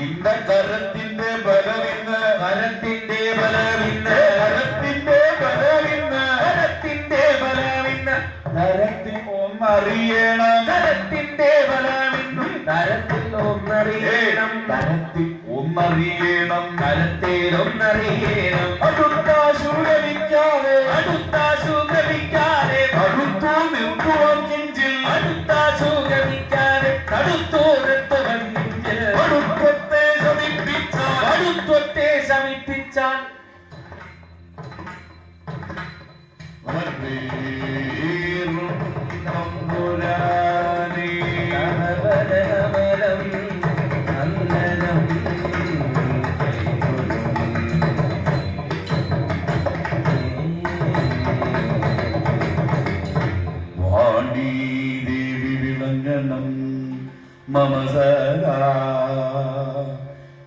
നിന്റെ കരത്തിന്റെ ബലമിന്ന് കരത്തിന്റെ ബലമിന്ന് കരത്തിന്റെ ബലമിന്ന് കരത്തിന്റെ ബലമിന്ന്. കരത്തിൽ ഒന്നറിയണം. കരത്തിന്റെ ബലമിന്ന്. കരത്തിൽ ഒന്നറിയണം. കരത്തിൽ ഒന്നറിയണം. കരത്തിൽ ഒന്നറിയണം. അടുത്ത ശൂരവിക്കാതെ അടുത്ത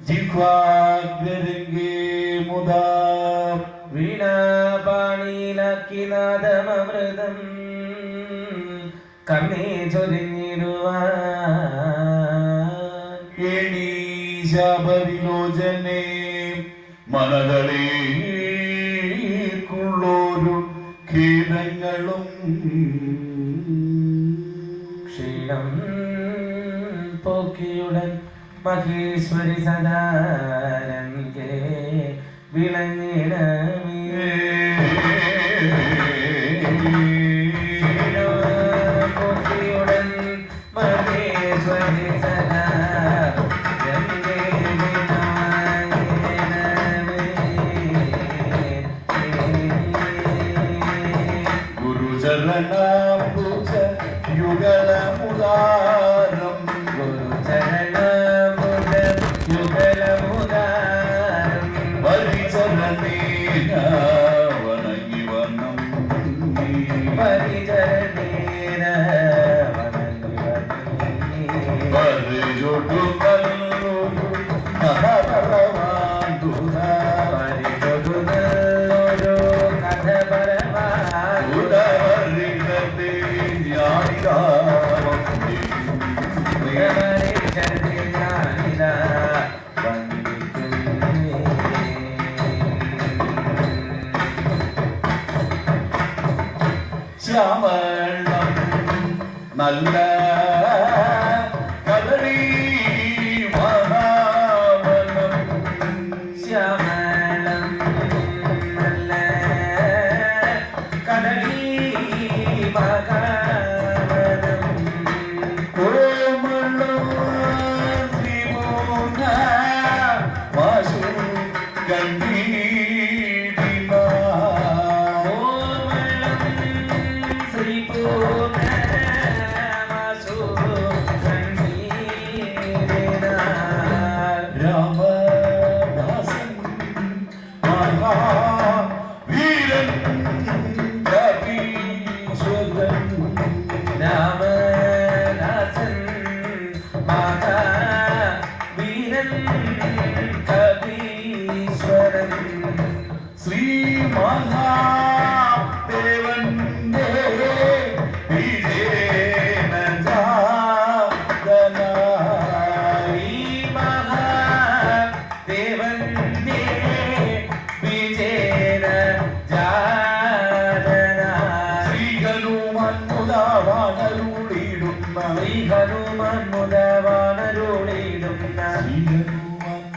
ജിഹ്വാഗ്രരംഗേ മുദാ. വീണാപാണിയിലാക്കി നാദമൃതം കണ്ണേ ചൊരിഞ്ഞിടുവാൻ. ശാപവിലോചനെ മനതളേക്കുള്ളൊരു ഖേദങ്ങളും. ക്ഷീണം പോക്കിയുടൻ മഹേശ്വരി സദാരംഗേ വിളഞ്ഞിടമേ परिजनी ശ്യാമളം നല്ല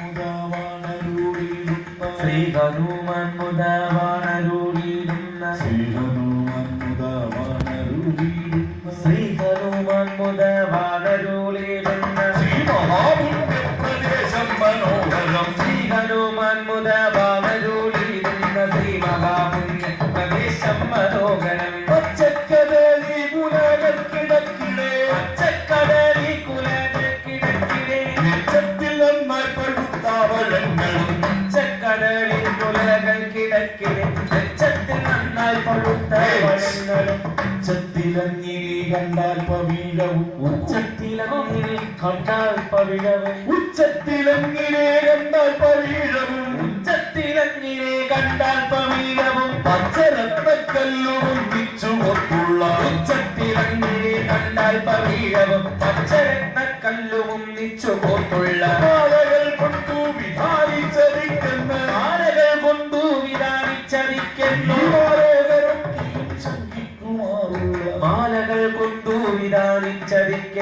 മുതവാണരുളിടുന്ന ശ്രീ ഹനുമാൻ മുതാവാണരുളിടുന്ന കണ്ടാൽ പവീഴവും ഉച്ചത്തിലങ്ങിൽ കണ്ടാൽ പവിഴവും ഉച്ചത്തിലങ്ങിലെ കണ്ടാൽ പവീഴവും ഉച്ചത്തിലങ്ങിലെ കണ്ടാൽ പവിഴവും പച്ചരത്നക്കല്ലുവും പിച്ചുകൊത്തുള്ള ഉച്ചത്തിലങ്ങിലെ കണ്ടാൽ പവിഴവും പച്ചരത്ന കല്ലും നിച്ചു പോത്തുള്ള മാലകൾ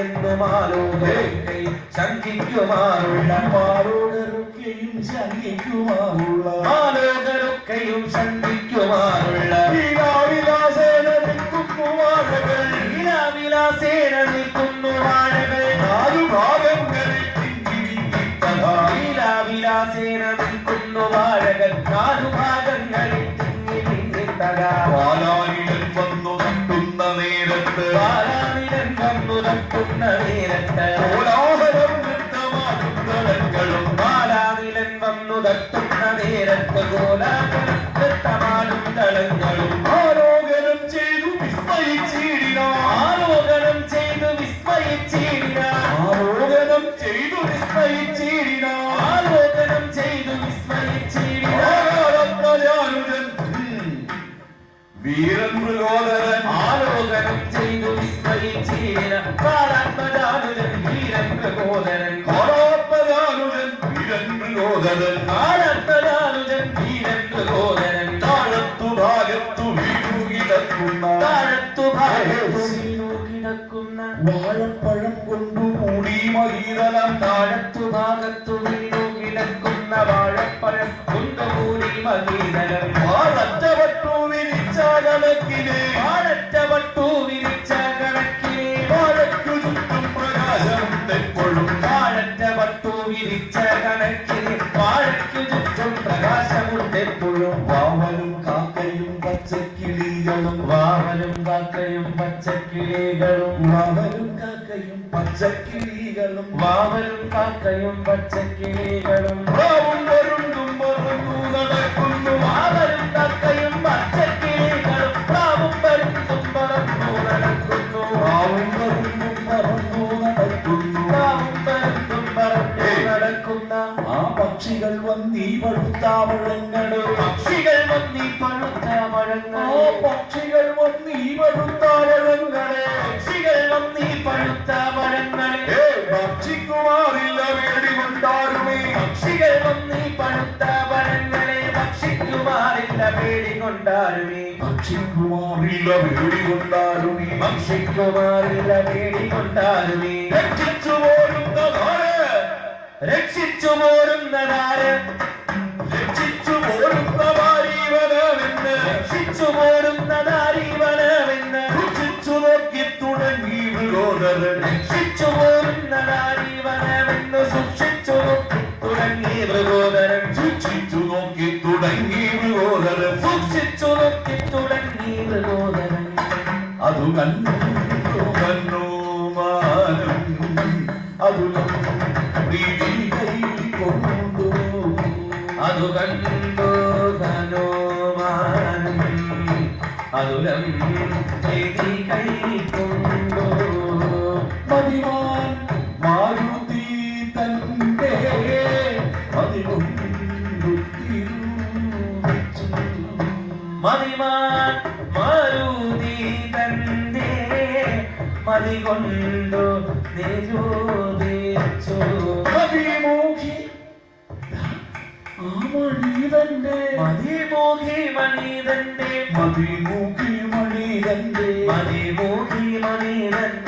ആലോകരൊക്കെയും ശങ്കിക്കുമാറുള്ള മാറോടൊക്കെയും ശങ്കിക്കുമാറുള്ള ആലോകരൊക്കെയും ശങ്കിക്കുമാറുള്ള ലീലാവിലാസേന നിൽക്കുന്നു വാഴകൾ ലീലാവിലാസേന നിൽക്കുന്നു വാഴകൾ നാലു ഭാഗങ്ങളിൽ തിങ്ങിവിങ്ങിട്ടതാ. ലീലാവിലാസേന നിൽക്കുന്നു വാഴകൾ നാലു ഭാഗങ്ങളിൽ വന്നു തട്ടുന്ന നേരത്ത് ആലോകനം ചെയ്തു വിസ്മയിച്ചിടിനാ ആലോകനം ചെയ്തു വിസ്മയിച്ചിടിനാ ആലോകനം ചെയ്തു വിസ്മയിച്ചിടിനാ ആലോകനം ചെയ്തു വിസ്മയിച്ചിടിനാ വീരൻ മൃഗോദരൻ. ആലോകനം ചെയ്തു വിസ്മയിച്ചിടിന പാലാത്മജാനുജൻ വീരൻ പ്രബോധനൻ വീരൻ മൃഗോദരൻ പാലാത്മജാനുജൻ വീരൻ പ്രബോധനൻ താഴത്തു ഭാഗത്തു വീണു കിടക്കുന്ന താഴത്തു ഭാഗത്തു വീണു കിടക്കുന്ന വാഴപ്പഴം കൊണ്ടു മൂടി മഹീതലം താഴത്തു ഭാഗത്തു വീണു കിടക്കുന്ന വാഴപ്പഴം കൊണ്ടു കൂടി വാഴറ്റവട്ടു വിരിച്ച പച്ചക്കിളികളും വാവലും കാക്കയും പച്ചക്കിളികളും വാവലും കാക്കയും പച്ചക്കിളികളും ആ പക്ഷികൾ വന്നീ പഴുത്താവഴങ്ങളെ പക്ഷികൾ വന്നീ പഴുത്ത പഴങ്ങൾ ഏ ഭക്ഷിക്കുമാറില്ല വേടി കൊണ്ടാരുമേ. പക്ഷികൾ വന്നീ പഴുത്ത പഴങ്ങളെ ഭക്ഷിക്കുമാറില്ല പേടി കൊണ്ടാരുമേ. ഭക്ഷിക്കുമാറില്ല വേടി കൊണ്ടാരുമേ. ഭക്ഷിക്കുമാറില്ല പേടി കൊണ്ടാരുമേ. രക്ഷിച്ചു പോരുന്നതാണ് രക്ഷിച്ചു പോരുന്നതാര് തുടങ്ങി ശിക്ഷിച്ചു നോക്കി തുടങ്ങി വിരോധരൻ സൂക്ഷിച്ചു നോക്കി തുടങ്ങി മൃഗോദരൻ അതു കണ്ടു കണ്ണു മാനം. അതു കൊണ്ടു അതു കണ്ടു ധനുമാനം അതുലം മാരുതി തന്റെ മതി കൊണ്ടു നിരൂപിച്ചു. മതിമൂഖി ആ മണിതന്റെ മതിമൂഖി മണിതന്റെ. മതിമൂഖി മണിതന്റെ. മതിമൂഖി ആ മണിതന്റെ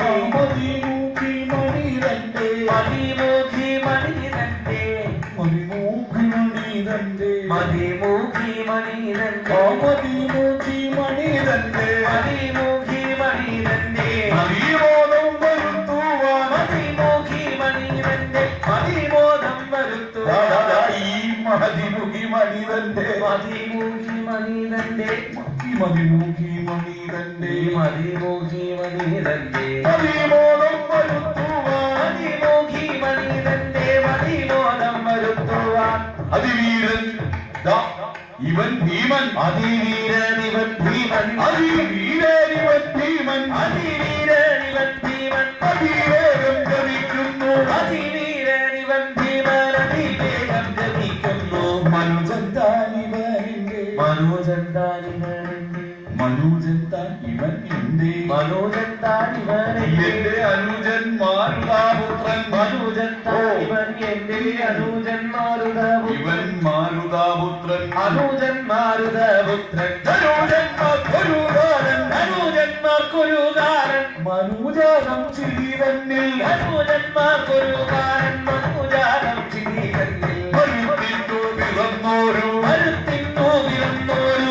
മണിതന്റെ മതിമൂഖി മണിതന്റെ. ഈ മതിമുഖി മണിതന്റെ. മതിമൂഖി മണിതന്റെ. മതിമോദം വരുത്തുവാൻ. മതിമൂഖി മണിതന്റെ മതിമോദം വരുത്തുവാൻ. അതിവീരൻ ഇവൻ ഭീമൻ. അതിവീരനിവൻ ഭീമൻ. അതിവീരൻ ഇവൻ ഭീമൻ. അതിവീരനിവൻ ഭീമൻ. അതിവേഗം എന്റെ അനുജൻ മാരുതാപുത്രൻ മനോജൻ താനിവൻ എന്റെ അനുജൻ മാരുതപുത്രൻ ഇവൻ മാരുതാപുത്രൻ അനുജൻ മാരുതപുത്രൻ ധനുജൻ മധുരുതാരൻ അനുജൻ അനുജന്മാർക്കൊരു കാരൻ മനുജാതം ചിരിതന്നിൽ അനുജന്മാർക്കൊരു കാരൻ മനുജാതം ചിരിതന്നിൽ മരുത്തിട്ടു പിറന്നോരു മരുത്തിന്നു പിറന്നോരു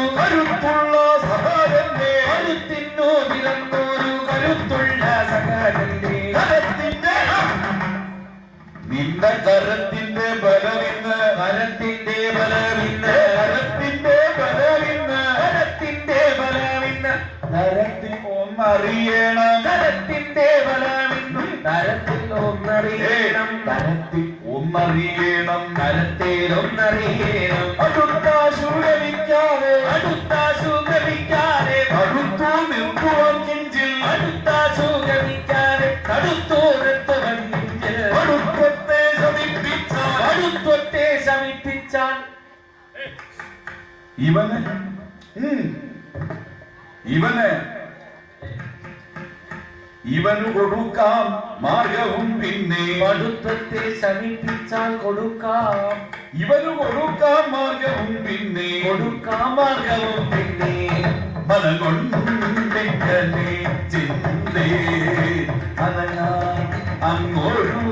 നിന്റെ കരത്തിന്റെ ബലമിന്ന് കരത്തിന്റെ ബലമിന്ന് കരത്തിന്റെ ബലമിന്ന് കരത്തിന്റെ ബലമിന്ന്. കരത്തിൽ ഒന്നറിയണം. കരത്തിന്റെ ബലമിന്ന്. കരത്തിൽ ഒന്നറിയണം. കരത്തിൽ ഒന്നറിയണം. കരത്തിൽ ഒന്നറിയണം. അടുത്ത ശൂരമിക്കാതെ അടുത്ത ഇവന്? ഇവന്? ഇവന് കൊടുക്കാം മാർഗവും പിന്നെ. പഠിത്തത്തെ ശമിപ്പിച്ചാൽ കൊടുക്കാം. ഇവന് കൊടുക്കാം മാർഗവും പിന്നെ. കൊടുക്കാം മാർഗവും പിന്നെ. മനകൊണ്ടിക്കലേ ചിന്തേ. അങ്ങോട്ടും